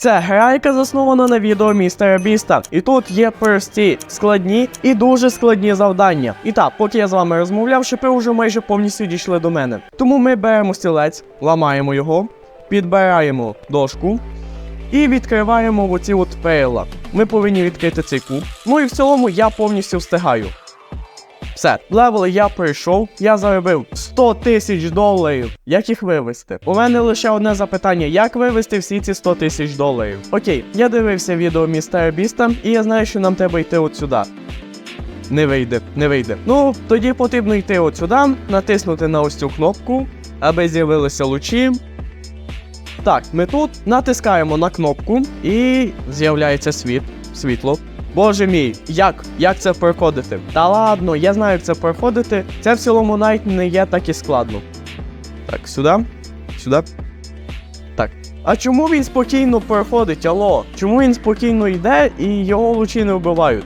Це гра, яка заснована на відео містера Біста. І тут є прості, складні і дуже складні завдання. І так, поки я з вами розмовляв, шипи вже майже повністю дійшли до мене. Тому ми беремо стілець, ламаємо його, підбираємо дошку і відкриваємо оці от перила. Ми повинні відкрити цей куб. Ну і в цілому я повністю встигаю. Все, левели я пройшов, я заробив 100 тисяч доларів. Як їх вивести? У мене лише одне запитання: як вивести всі ці 100 тисяч доларів? Окей, я дивився відео містера Біста, і я знаю, що нам треба йти от сюди. Не вийде, не вийде. Ну, тоді потрібно йти от сюди, натиснути на ось цю кнопку, аби з'явилися лучі. Так, ми тут натискаємо на кнопку і з'являється світ, світло. Боже мій, як? Як це проходити? Та ладно, я знаю, як це проходити. Це в цілому навіть не є так і складно. Так, сюди. Сюди. Так. А чому він спокійно проходить, алло? Чому він спокійно йде і його лучі не вбивають?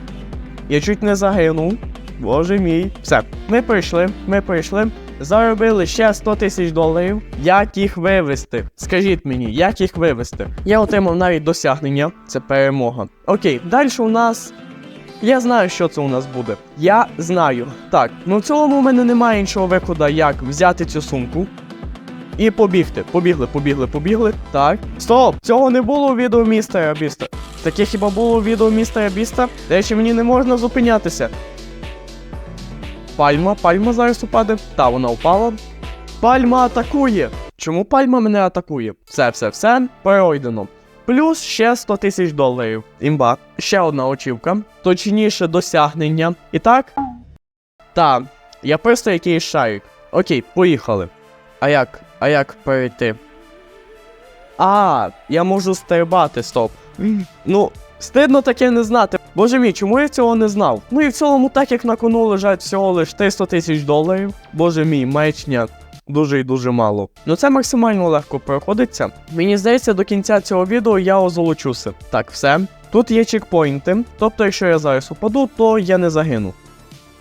Я чуть не загинув. Боже мій. Все, ми прийшли, ми прийшли. Заробили ще 100 тисяч доларів. Як їх вивести? Скажіть мені, як їх вивести? Я отримав навіть досягнення, це перемога. Окей, далі у нас. Я знаю, що це у нас буде. Я знаю. Так, ну в цілому у мене немає іншого виходу, як взяти цю сумку. І побігти. Побігли, побігли, побігли. Так. Стоп! Цього не було у відео містера Біста. Таке хіба було у відео містера Біста? Речі, мені не можна зупинятися. Пальма, пальма зараз упаде. Та, вона впала. Пальма атакує. Чому пальма мене атакує? Все, все, все, пройдено. Плюс ще 100 тисяч доларів. Імба. Ще одна очівка. Точніше досягнення. І так. Та, я просто якийсь шарик. Окей, поїхали. А як? А як перейти? А, я можу стрибати, стоп. Ну, стидно таке не знати. Боже мій, чому я цього не знав? Ну і в цілому, так як на кону лежать всього лиш 300 тисяч доларів. Боже мій, маячня. Дуже і дуже мало. Ну це максимально легко проходиться. Мені здається, до кінця цього відео я озолочуся. Так, все. Тут є чекпоінти. Тобто, якщо я зараз упаду, то я не загину.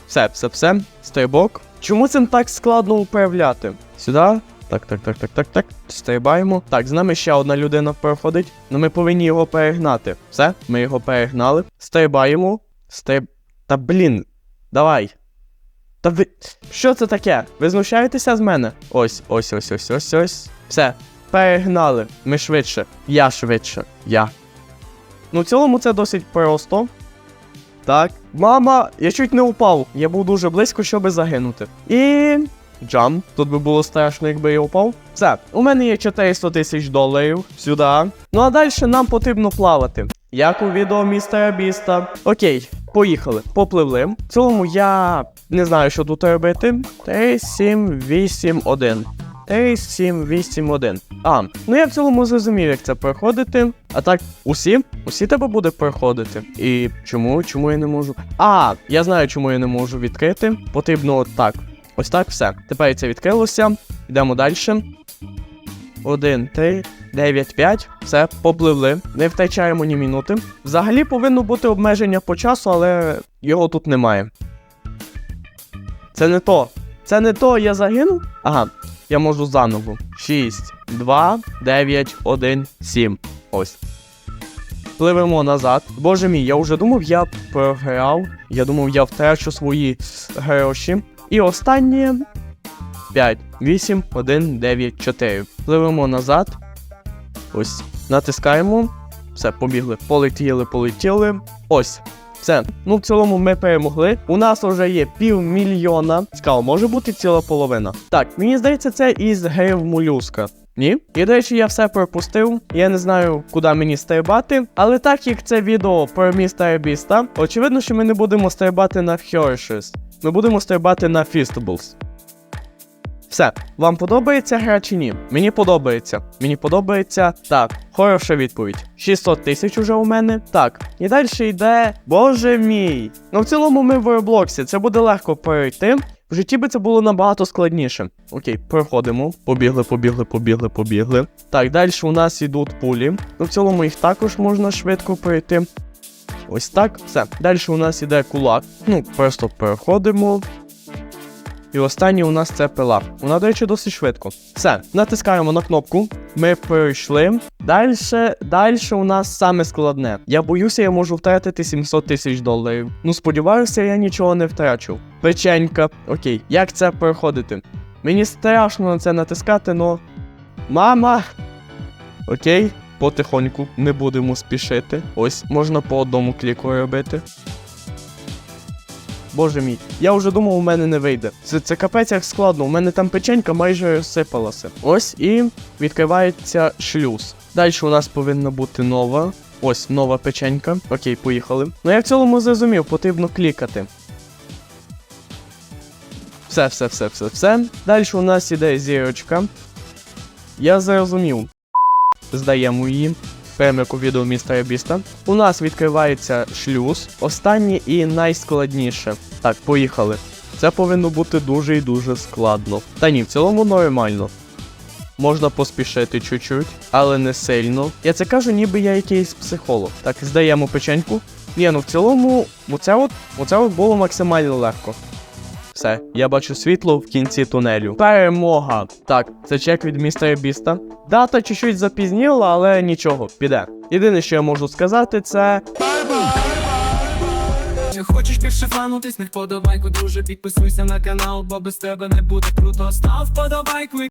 Все, все, все. Стрибок. Чому цим так складно управляти? Сюди. Так, так, так, так, так, так. Стрибаємо. Так, з нами ще одна людина проходить. Ну ми повинні його перегнати. Все, ми його перегнали. Стрибаємо. Стриб. Та блін. Давай. Та ви. Що це таке? Ви знущаєтеся з мене? Ось, ось, ось, ось, ось, ось. Все. Перегнали. Ми швидше. Я швидше. Я. Ну, в цілому це досить просто. Так. Мама, я чуть не упав. Я був дуже близько, щоб загинути. І. Джам. Тут би було страшно, якби я упав. Все, у мене є 400 тисяч доларів. Сюди. Ну а далі нам потрібно плавати. Як у відео містера Біста. Окей, поїхали. Попливли. В цілому я не знаю, що тут робити. 3, 7, 8, 1. 3, 7, 8, 1. А, ну я в цілому зрозумів, як це проходити. А так, усі? Усі тебе буде проходити. І чому? Чому я не можу? А, я знаю, чому я не можу відкрити. Потрібно от так. Ось так все. Тепер це відкрилося. Йдемо далі. 1, 3, 9, 5. Все, попливли. Не втрачаємо ні минути. Взагалі повинно бути обмеження по часу, але його тут немає. Це не то. Це не то, я загинув? Ага, я можу заново. 6, 2, 9, 1, 7. Ось. Пливемо назад. Боже мій, я вже думав, я програв. Я думав, я втрачу свої гроші. І останнє 5, 8, 1, 9, 4. Пливемо назад. Ось. Натискаємо. Все, побігли. Полетіли, полетіли. Ось. Все. Ну, в цілому ми перемогли. У нас вже є півмільйона. Цікаво, може бути ціла половина. Так, мені здається, це із геїв молюска. Ні? І до речі, я все пропустив. Я не знаю, куди мені стрибати. Але так як це відео про містера Біста, очевидно, що ми не будемо стрибати на Hershey's. Ми будемо стрибати на Feastables. Все, вам подобається гра чи ні? Мені подобається. Мені подобається. Так, хороша відповідь. 600 тисяч уже у мене. Так, і далі йде. Боже мій. Ну в цілому ми в Роблоксі. Це буде легко пройти. В житті би це було набагато складніше. Окей, проходимо. Побігли, побігли, побігли, побігли. Так, далі у нас йдуть пулі. Ну в цілому їх також можна швидко пройти. Ось так. Все. Далі у нас іде кулак. Ну, просто переходимо. І останнє у нас це пила. Вона, до речі, досить швидко. Все, натискаємо на кнопку. Ми пройшли. Далі, далі у нас саме складне. Я боюся, я можу втратити 700 тисяч доларів. Ну, сподіваюся, я нічого не втрачу. Печенька. Окей, як це проходити? Мені страшно на це натискати, но. Мама! Окей, потихоньку, не будемо спішити. Ось, можна по одному кліку робити. Боже мій, я вже думав, у мене не вийде. Це, це капець як складно, у мене там печенька майже розсипалася. Ось і відкривається шлюз. Далі у нас повинна бути нова. Ось нова печенька. Окей, поїхали. Ну я в цілому зрозумів, потрібно клікати. Все, все, все, все, все. Далі у нас іде зірочка. Я зрозумів. Здаємо її. Прямо як у відео містера Біста. У нас відкривається шлюз. Останнє і найскладніше. Так, поїхали. Це повинно бути дуже і дуже складно. Та ні, в цілому нормально. Можна поспішити чуть-чуть, але не сильно. Я це кажу, ніби я якийсь психолог. Так, здаємо печеньку. Ні, ну в цілому, оце от, оце от було максимально легко. Все, я бачу світло в кінці тунелю. Перемога! Так, це чек від містера Біста. Дата чуть-чуть запізніла, але нічого, піде. Єдине, що я можу сказати, це. Хочеш більше фанутись, не вподобайку, друже, підписуйся на канал, бо без тебе не буде круто. Став вподобайку